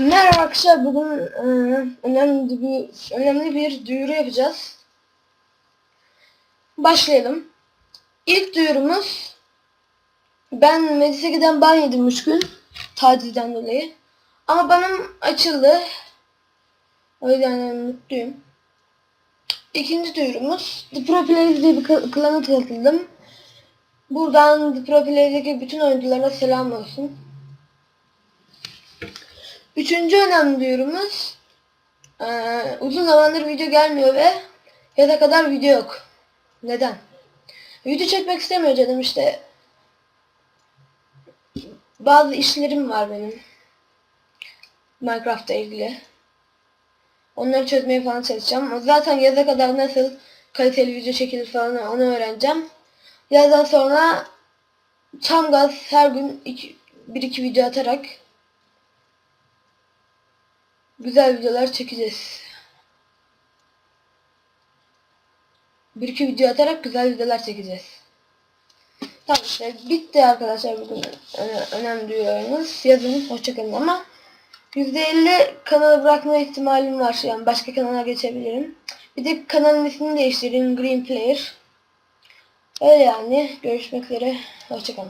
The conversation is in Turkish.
Merhaba arkadaşlar bugün e, önemli bir önemli bir duyuru yapacağız. Başlayalım. İlk duyurumuz ben Medise giden ban yedim 3 gün tacizden dolayı. Ama banım açıldı. O yüzden mutluyum. İkinci duyurumuz The Pro Players diye bir kl- klana katıldım. Buradan The bütün oyunculara selam olsun. Üçüncü önemli duyurumuz eee, uzun zamandır video gelmiyor ve ya da kadar video yok. Neden? Video çekmek istemiyor canım işte. Bazı işlerim var benim. Minecraft'ta ilgili. Onları çözmeye falan çalışacağım. Zaten yaza kadar nasıl kaliteli video çekilir falan onu öğreneceğim. Yazdan sonra tam gaz her gün iki, bir iki video atarak güzel videolar çekeceğiz. Bir iki video atarak güzel videolar çekeceğiz. Tamam işte bitti arkadaşlar bugün öne- önemli duyurularımız. Yazın hoşçakalın ama %50 kanalı bırakma ihtimalim var. Yani başka kanala geçebilirim. Bir de kanalın ismini değiştireyim. Green Player. Öyle yani. Görüşmek üzere. Hoşçakalın.